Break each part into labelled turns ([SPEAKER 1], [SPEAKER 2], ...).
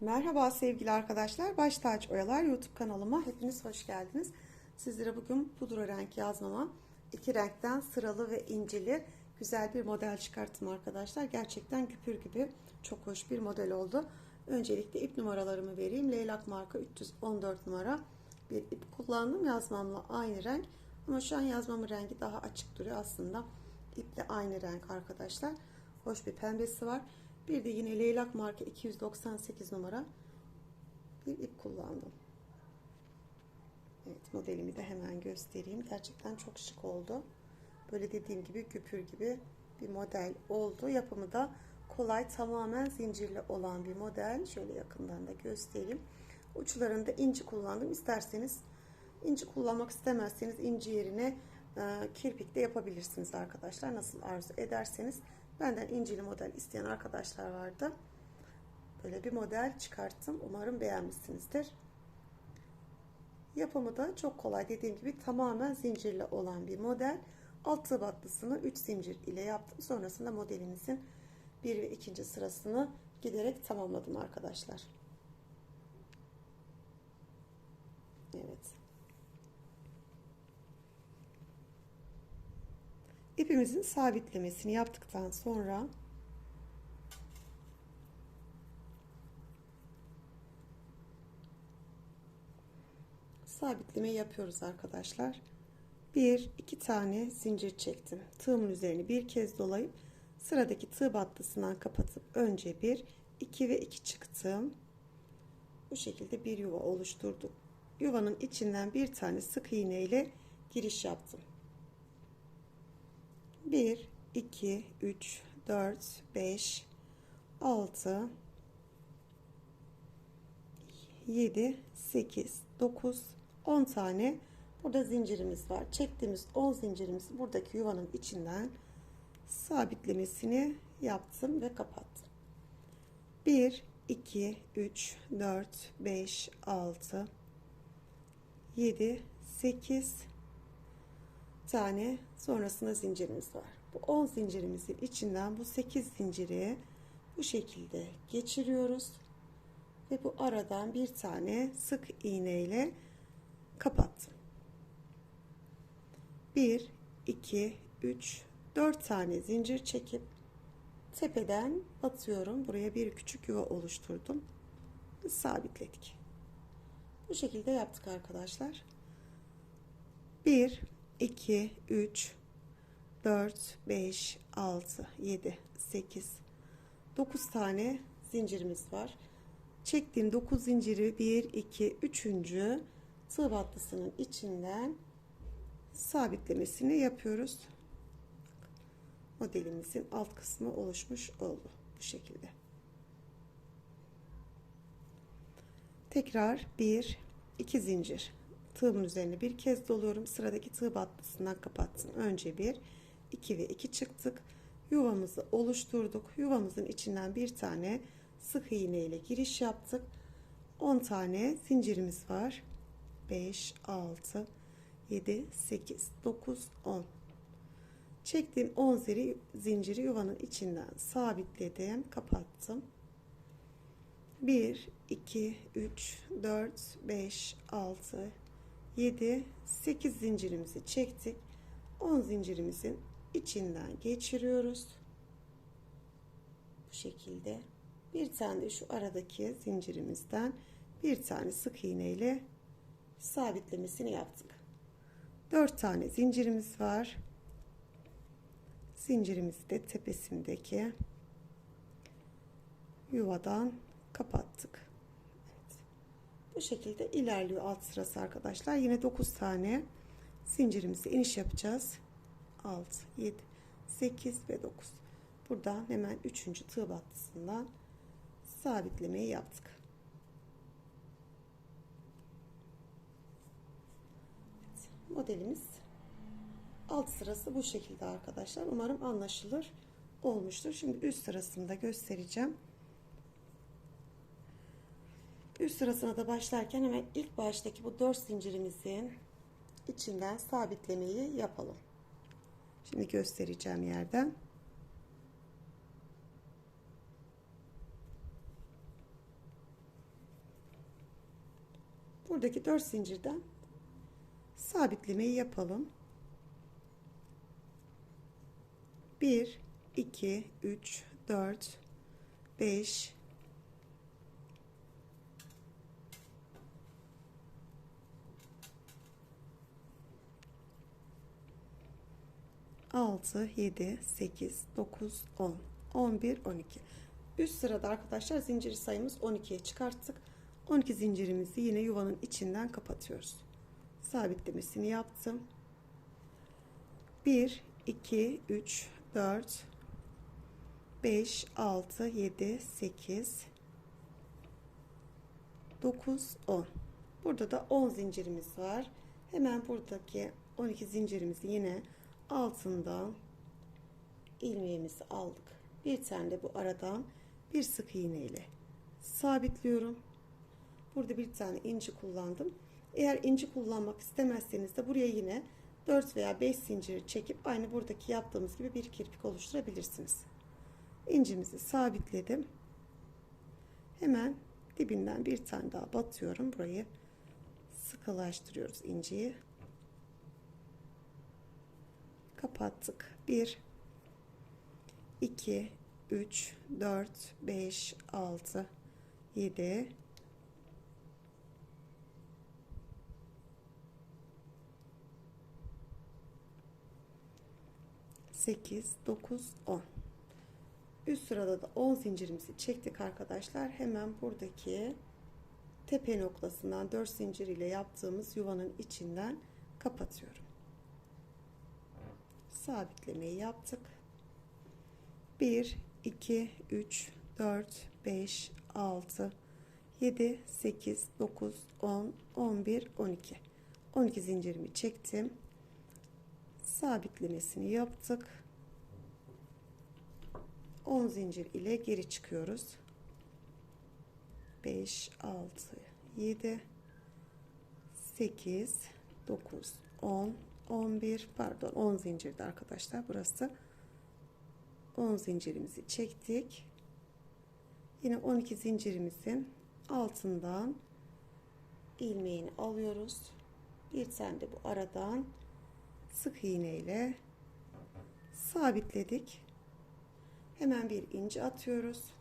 [SPEAKER 1] Merhaba sevgili arkadaşlar. Baş Taç Oyalar YouTube kanalıma hepiniz hoş geldiniz. Sizlere bugün pudra renk yazmama iki renkten sıralı ve incili güzel bir model çıkarttım arkadaşlar. Gerçekten küpür gibi çok hoş bir model oldu. Öncelikle ip numaralarımı vereyim. Leylak marka 314 numara bir ip kullandım. Yazmamla aynı renk. Ama şu an yazmamın rengi daha açık duruyor. Aslında iple aynı renk arkadaşlar. Hoş bir pembesi var. Bir de yine leylak marka 298 numara bir ip kullandım. Evet modelimi de hemen göstereyim. Gerçekten çok şık oldu. Böyle dediğim gibi güpür gibi bir model oldu. Yapımı da kolay tamamen zincirli olan bir model. Şöyle yakından da göstereyim. Uçlarında inci kullandım. İsterseniz inci kullanmak istemezseniz inci yerine e, kirpik de yapabilirsiniz arkadaşlar. Nasıl arzu ederseniz. Benden incili model isteyen arkadaşlar vardı. Böyle bir model çıkarttım. Umarım beğenmişsinizdir. Yapımı da çok kolay. Dediğim gibi tamamen zincirli olan bir model. Alt tığ battısını 3 zincir ile yaptım. Sonrasında modelimizin 1 ve 2. sırasını giderek tamamladım arkadaşlar. Evet. İpimizin sabitlemesini yaptıktan sonra sabitleme yapıyoruz arkadaşlar. Bir, iki tane zincir çektim. Tığımın üzerini bir kez dolayıp sıradaki tığ battısından kapatıp önce bir, iki ve iki çıktım. Bu şekilde bir yuva oluşturduk. Yuvanın içinden bir tane sık iğne ile giriş yaptım. 1 2 3 4 5 6 7 8 9 10 tane burada zincirimiz var. Çektiğimiz 10 zincirimizi buradaki yuvanın içinden sabitlemesini yaptım ve kapattım. 1 2 3 4 5 6 7 8 tane sonrasında zincirimiz var. Bu 10 zincirimizin içinden bu 8 zinciri bu şekilde geçiriyoruz. Ve bu aradan bir tane sık iğne ile kapattım. 1 2 3 4 tane zincir çekip tepeden batıyorum. Buraya bir küçük yuva oluşturdum. Sabitledik. Bu şekilde yaptık arkadaşlar. 1 2 3 4 5 6 7 8 9 tane zincirimiz var. Çektiğim 9 zinciri 1 2 3. tığ battısının içinden sabitlemesini yapıyoruz. Modelimizin alt kısmı oluşmuş oldu bu şekilde. Tekrar 1 2 zincir tığımın üzerine bir kez doluyorum. Sıradaki tığ battısından kapattım. Önce bir, iki ve iki çıktık. Yuvamızı oluşturduk. Yuvamızın içinden bir tane sık iğne ile giriş yaptık. 10 tane zincirimiz var. 5, 6, 7, 8, 9, 10. Çektiğim 10 ziri, zinciri yuvanın içinden sabitledim. Kapattım. 1, 2, 3, 4, 5, 6, 7 8 zincirimizi çektik. 10 zincirimizin içinden geçiriyoruz. Bu şekilde bir tane şu aradaki zincirimizden bir tane sık iğne ile sabitlemesini yaptık. 4 tane zincirimiz var. Zincirimizi de tepesindeki yuvadan kapattık bu şekilde ilerliyor alt sırası arkadaşlar. Yine 9 tane zincirimizi iniş yapacağız. 6, 7, 8 ve 9. Buradan hemen 3. tığ battısından sabitlemeyi yaptık. Evet, modelimiz alt sırası bu şekilde arkadaşlar. Umarım anlaşılır olmuştur. Şimdi üst sırasını da göstereceğim. Üst sırasına da başlarken hemen ilk baştaki bu 4 zincirimizin içinden sabitlemeyi yapalım. Şimdi göstereceğim yerden. Buradaki 4 zincirden sabitlemeyi yapalım. 1 2 3 4 5 6 7 8 9 10 11 12 üst sırada arkadaşlar zincir sayımız 12'ye çıkarttık. 12 zincirimizi yine yuvanın içinden kapatıyoruz. Sabitlemesini yaptım. 1 2 3 4 5 6 7 8 9 10 burada da 10 zincirimiz var. Hemen buradaki 12 zincirimizi yine altından ilmeğimizi aldık. Bir tane de bu aradan bir sık iğne ile sabitliyorum. Burada bir tane inci kullandım. Eğer inci kullanmak istemezseniz de buraya yine 4 veya 5 zincir çekip aynı buradaki yaptığımız gibi bir kirpik oluşturabilirsiniz. İncimizi sabitledim. Hemen dibinden bir tane daha batıyorum. Burayı sıkılaştırıyoruz inciyi kapattık. 1 2 3 4 5 6 7 8 9 10 üst sırada da 10 zincirimizi çektik arkadaşlar. Hemen buradaki tepe noktasından 4 zincir ile yaptığımız yuvanın içinden kapatıyorum sabitlemeyi yaptık. 1 2 3 4 5 6 7 8 9 10 11 12 12 zincirimi çektim. Sabitlemesini yaptık. 10 zincir ile geri çıkıyoruz. 5 6 7 8 9 10 11 pardon 10 zincirdi arkadaşlar burası. 10 zincirimizi çektik. Yine 12 zincirimizin altından ilmeğini alıyoruz. Bir tane de bu aradan sık iğne ile sabitledik. Hemen bir inci atıyoruz.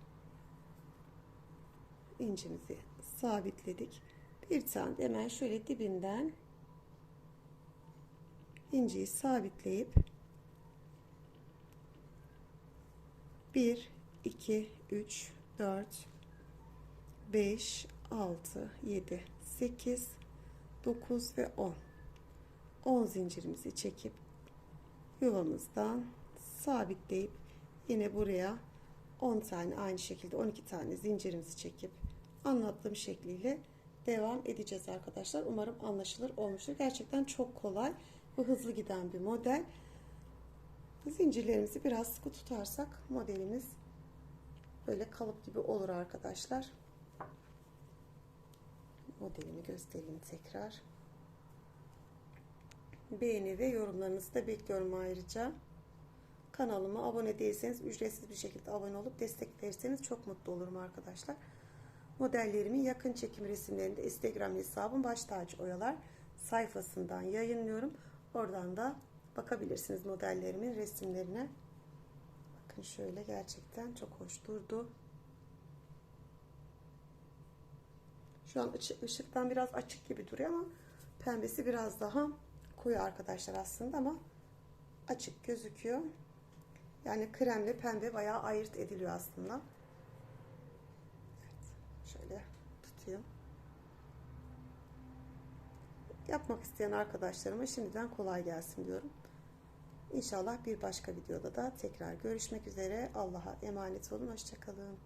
[SPEAKER 1] İncimizi sabitledik. Bir tane de hemen şöyle dibinden inciyi sabitleyip 1 2 3 4 5 6 7 8 9 ve 10 10 zincirimizi çekip yuvamızdan sabitleyip yine buraya 10 tane aynı şekilde 12 tane zincirimizi çekip anlattığım şekliyle devam edeceğiz arkadaşlar. Umarım anlaşılır olmuştur. Gerçekten çok kolay ve hızlı giden bir model. Zincirlerimizi biraz sıkı tutarsak modelimiz böyle kalıp gibi olur arkadaşlar. Modelimi göstereyim tekrar. Beğeni ve yorumlarınızı da bekliyorum ayrıca. Kanalıma abone değilseniz ücretsiz bir şekilde abone olup destek verirseniz çok mutlu olurum arkadaşlar. Modellerimin yakın çekim resimlerini de Instagram hesabım baş tacı oyalar sayfasından yayınlıyorum. Oradan da bakabilirsiniz modellerimin resimlerine. Bakın şöyle gerçekten çok hoş durdu. Şu an ışıktan biraz açık gibi duruyor ama pembesi biraz daha koyu arkadaşlar aslında ama açık gözüküyor. Yani kremle pembe bayağı ayırt ediliyor aslında. Evet, şöyle tutayım. Yapmak isteyen arkadaşlarıma şimdiden kolay gelsin diyorum. İnşallah bir başka videoda da tekrar görüşmek üzere. Allah'a emanet olun. Hoşçakalın.